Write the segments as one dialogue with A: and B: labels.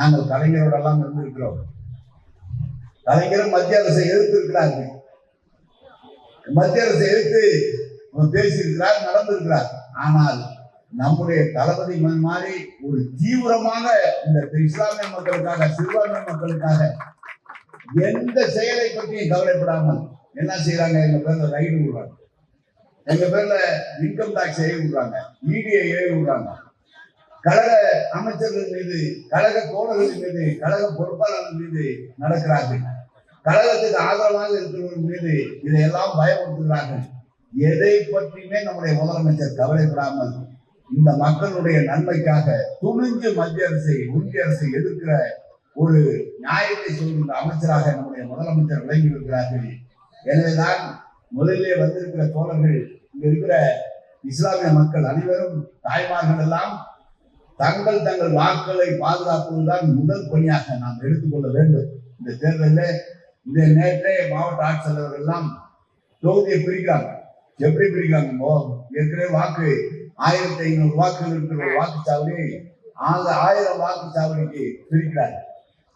A: நாங்கள் கலைஞரோடெல்லாம் இருந்திருக்கிறோம். கலைஞரும் மத்திய அரசை எதிர்த்திருக்கிறார்கள் மத்திய அரசை எதிர்த்து பேசியிருக்கிறார் நடந்திருக்கிறார். ஆனால் நம்முடைய தளபதி மாதிரி ஒரு தீவிரமாக இந்த இஸ்லாமிய மக்களுக்காக சிறுபான்மை மக்களுக்காக எந்த செயலை பற்றியும் கவலைப்படாமல் என்ன செய்யறாங்க எங்க பேர்ல ரைடு விடுறாங்க. எங்க பேர்ல இன்கம் டாக்ஸ் ஏறி விடுறாங்க. இடியை ஏறி விடுறாங்க. கழக அமைச்சர்கள் மீது கழக தோழர்கள் மீது கழக பொறுப்பாளர்கள் மீது நடக்கிறார்கள். கழகத்துக்கு ஆதரவாக இருக்கிறவர்கள் மீது இதையெல்லாம் பயமுறுத்துகிறார்கள். எதை பற்றியுமே நம்முடைய முதலமைச்சர் கவலைப்படாமல் இந்த மக்களுடைய நன்மைக்காக துணிஞ்சு மத்திய அரசை ஒன்றிய அரசை எதிர்க்கிற ஒரு நியாயத்தை சொல்கின்ற அமைச்சராக நம்முடைய முதலமைச்சர் விளங்கி இருக்கிறார்கள் எனவேதான் முதலிலே வந்திருக்கிற தோழர்கள் இங்க இருக்கிற இஸ்லாமிய மக்கள் அனைவரும் தாய்மார்கள் எல்லாம் தங்கள் தங்கள் வாக்களை பாதுகாப்பதுதான் முதல் பணியாக நாம் எடுத்துக்கொள்ள வேண்டும். இந்த தேர்தலில் இந்த நேற்றே மாவட்ட ஆட்சியாளர்கள் எல்லாம் தொகுதியை பிரிக்கிறாங்க. எப்படி பிரிக்கிறாங்க ஏற்கனவே வாக்கு ஆயிரத்தி ஐநூறு வாக்குகள் இருக்கிற வாக்குச்சாவடி அந்த ஆயிரம் வாக்குச்சாவடிக்கு பிரிக்கிறாங்க.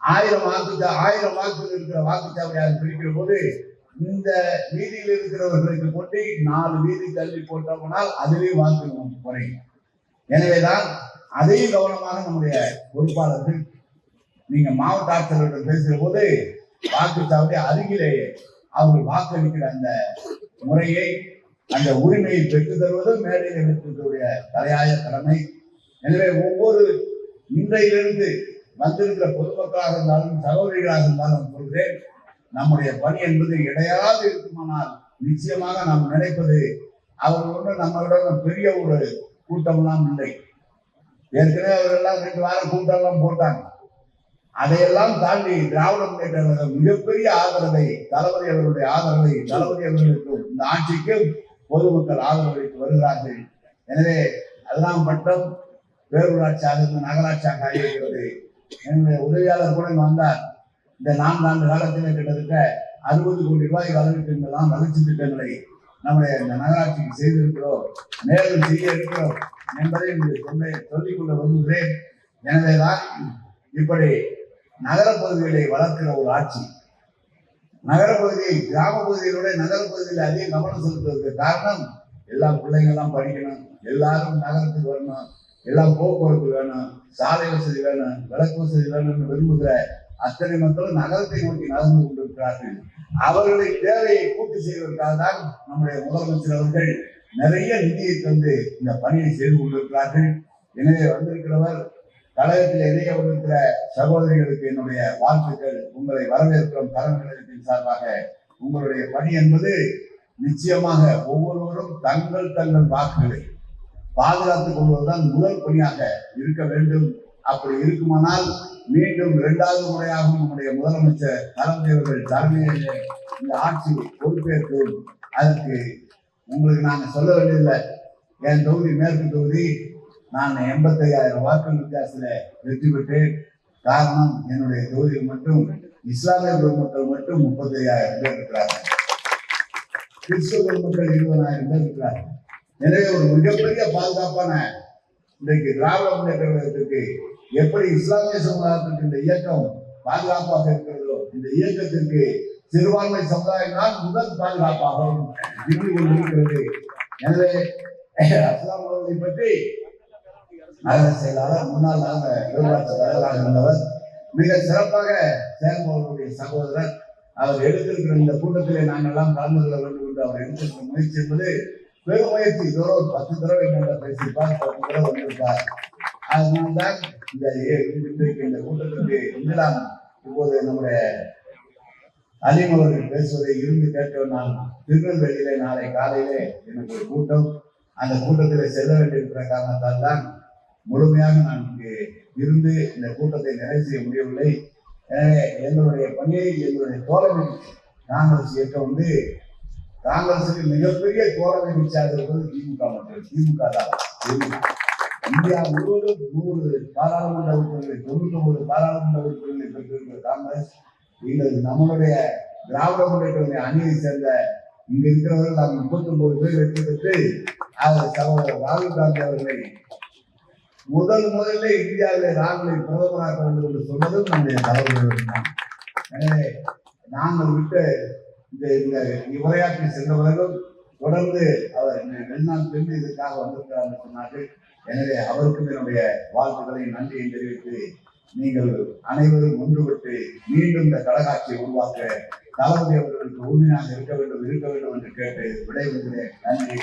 A: ஆயிரம் வாக்கு ஆயிரம் வாக்குகள் இருக்கிற வாக்குச்சாவடியாக பிரிக்கிற போது இந்த வீதியில் இருக்கிறவர்களுக்கு போட்டி நாலு வீதி தள்ளி போட்டோம்னால் அதுவே வாக்கு நமக்கு குறையும். எனவேதான் அதையும் கவனமாக நம்முடைய பொறுப்பாளர்கள் நீங்க மாவட்ட ஆட்சியர்களிடம் பேசுகிற போது வாக்குச்சாவடி அருகிலேயே அவர்கள் வாக்களிக்கிற அந்த முறையை அந்த உரிமையை பெற்று தருவது மேடையில் இருக்கக்கூடிய தலையாய கடமை எனவே ஒவ்வொரு இன்றையிலிருந்து வந்திருக்கிற பொதுமக்களாக இருந்தாலும் சகோதரிகளாக இருந்தாலும் சொல்கிறேன் நம்முடைய பணி என்பது இடையாது இருக்குமானால் நிச்சயமாக நாம் நினைப்பது அவர்கள் ஒன்று நம்மளிடம் பெரிய ஒரு கூட்டம்லாம் இல்லை. ஏற்கனவே அவரெல்லாம் ரெண்டு வாரம் கூட்டம்லாம் போட்டாங்க. அதையெல்லாம் தாண்டி திராவிட முன்னேற்ற மிகப்பெரிய ஆதரவை தளபதி அவர்களுடைய ஆதரவை தளபதி அவர்களுக்கும் இந்த ஆட்சிக்கும் பொதுமக்கள் ஆதரவளித்து வருகிறார்கள். எனவே அதெல்லாம் மட்டும் பேரூராட்சியாக இருந்து நகராட்சியாக ஆகியிருக்கிறது. என்னுடைய உதவியாளர் கூட இங்க வந்தார். இந்த நான்காண்டு காலத்தில் கிட்டத்தட்ட அறுபது கோடி ரூபாய் அளவுக்கு இதெல்லாம் வளர்ச்சி திட்டங்களை நம்முடைய இந்த நகராட்சிக்கு செய்திருக்கிறோம் மேலும் செய்ய இருக்கிறோம் என்பதை உங்களுக்கு சொல்ல சொல்லிக் கொள்ள விரும்புகிறேன். எனவேதான் இப்படி நகரப்பகுதிகளை வளர்க்கிற ஒரு ஆட்சி. நகரப்பகுதியை கிராம பகுதிகளோட நகரப்பகுதியில் அதிக கவனம் செலுத்துவதற்கு காரணம் எல்லா பிள்ளைங்கள்லாம் படிக்கணும் எல்லாரும் நகரத்துக்கு வரணும் எல்லாம் போக்குவரத்து வேணும் சாலை வசதி வேணும் விளக்கு வசதி வேணும்னு விரும்புகிற அத்தனை மக்களும் நகரத்தை நோக்கி நடந்து கொண்டிருக்கிறார்கள். அவர்களை தேவையை பூர்த்தி செய்வதற்காக தான் நம்முடைய முதலமைச்சர் அவர்கள் நிறைய நிதியை தந்து இந்த பணியை செய்து கொண்டிருக்கிறார்கள். எனவே வந்திருக்கிறவர் கழகத்தில் இணைய வந்திருக்கிற சகோதரிகளுக்கு என்னுடைய வாழ்த்துக்கள். உங்களை வரவேற்கிறோம் கழகத்தின் சார்பாக. உங்களுடைய பணி என்பது நிச்சயமாக ஒவ்வொருவரும் தங்கள் தங்கள் வாக்குகளை பாதுகாத்துக் கொள்வதுதான் முதல் பணியாக இருக்க வேண்டும். அப்படி இருக்குமானால் மீண்டும் இரண்டாவது முறையாகவும் நம்முடைய முதலமைச்சர் தளபதி அவர்கள் தலைமையிலே இந்த ஆட்சி பொறுப்பேற்கும் அதற்கு உங்களுக்கு நாங்கள் சொல்ல வேண்டியதில்லை. என் தொகுதி மேற்கு தொகுதி நான் எண்பத்தையாயிரம் வாக்கு வித்தியாசத்தில் வெற்றி பெற்றேன். காரணம் என்னுடைய தொகுதியில் மட்டும் இஸ்லாமிய பெருமக்கள் மட்டும் முப்பத்தையாயிரம் பேர் இருக்கிறார்கள். கிறிஸ்துவ பெருமக்கள் இருபதாயிரம் பேர் இருக்கிறார்கள். எனவே ஒரு மிகப்பெரிய பாதுகாப்பான இன்றைக்கு திராவிட முன்னேற்ற கழகத்திற்கு எப்படி இஸ்லாமிய சமுதாயத்திற்கு இந்த இயக்கம் பாதுகாப்பாக இருக்கிறதோ இந்த இயக்கத்திற்கு சிறுபான்மை சமுதாயம் தான் முதல் பாதுகாப்பாகவும் இருந்து கொண்டிருக்கிறது. எனவே அஸ்லாம் அவர்களை பற்றி நகர செயலாளர் முன்னாள் நகர ஊராட்சி தலைவராக இருந்தவர் மிக சிறப்பாக சேர்ந்தவர்களுடைய சகோதரர் அவர் எடுத்திருக்கிற இந்த கூட்டத்திலே நாங்கள் எல்லாம் கலந்து கொள்ள வேண்டும் என்று அவர் எடுத்திருக்கிற முயற்சி என்பது பெரும் முயற்சி இதோட ஒரு பத்து தடவை என்னோட பேசியிருப்பார் பத்து தடவை வந்திருப்பார் அதனால்தான் இந்த இன்றைக்கு இந்த கூட்டத்திற்கு வந்து இப்போது நம்முடைய அலிம் அவர்கள் பேசுவதை இருந்து கேட்ட நான் திருநெல்வேலியிலே நாளை காலையிலே எனக்கு ஒரு கூட்டம் அந்த கூட்டத்தில் செல்ல வேண்டியிருக்கிற காரணத்தால் தான் முழுமையாக நான் இங்கு இருந்து இந்த கூட்டத்தை நிறைவு செய்ய முடியவில்லை எனவே எங்களுடைய பணியை எங்களுடைய தோழமை காங்கிரஸ் இயக்கம் வந்து காங்கிரசுக்கு மிகப்பெரிய தோரணை வீச்சாக இருப்பது திமுக மட்டும் திமுக தான். இந்தியா முழுவதும் நூறு பாராளுமன்ற உறுப்பினர்களை தொண்ணூத்தி பாராளுமன்ற உறுப்பினர்களை பெற்றிருக்கிற காங்கிரஸ் நீங்கள் நம்மளுடைய திராவிட முன்னேற்ற அணியை சேர்ந்த இங்க இருக்கிறவர்கள் நாம் முப்பத்தி ஒன்பது பேர் வெற்றி பெற்று சகோதரர் ராகுல் காந்தி அவர்களை முதல் முதல்ல இந்தியாவிலே ராகுலை பிரதமராக வேண்டும் என்று சொன்னதும் நம்முடைய தலைவர்கள் எனவே நாங்கள் விட்டு இந்த இந்த உரையாற்றி சென்றவர்களும் தொடர்ந்து அவர் வெளிநாட்டு சென்று இதற்காக வந்திருக்கிறார் என்று சொன்னார்கள். எனவே அவருக்கும் என்னுடைய வாழ்த்துக்களை நன்றியை தெரிவித்து நீங்கள் அனைவரும் ஒன்றுபட்டு மீண்டும் இந்த கடகாட்சியை உருவாக்க தளபதி அவர்களுக்கு உறுதியாக இருக்க வேண்டும் இருக்க வேண்டும் என்று கேட்டு விடைபெறுகிறேன். நன்றி.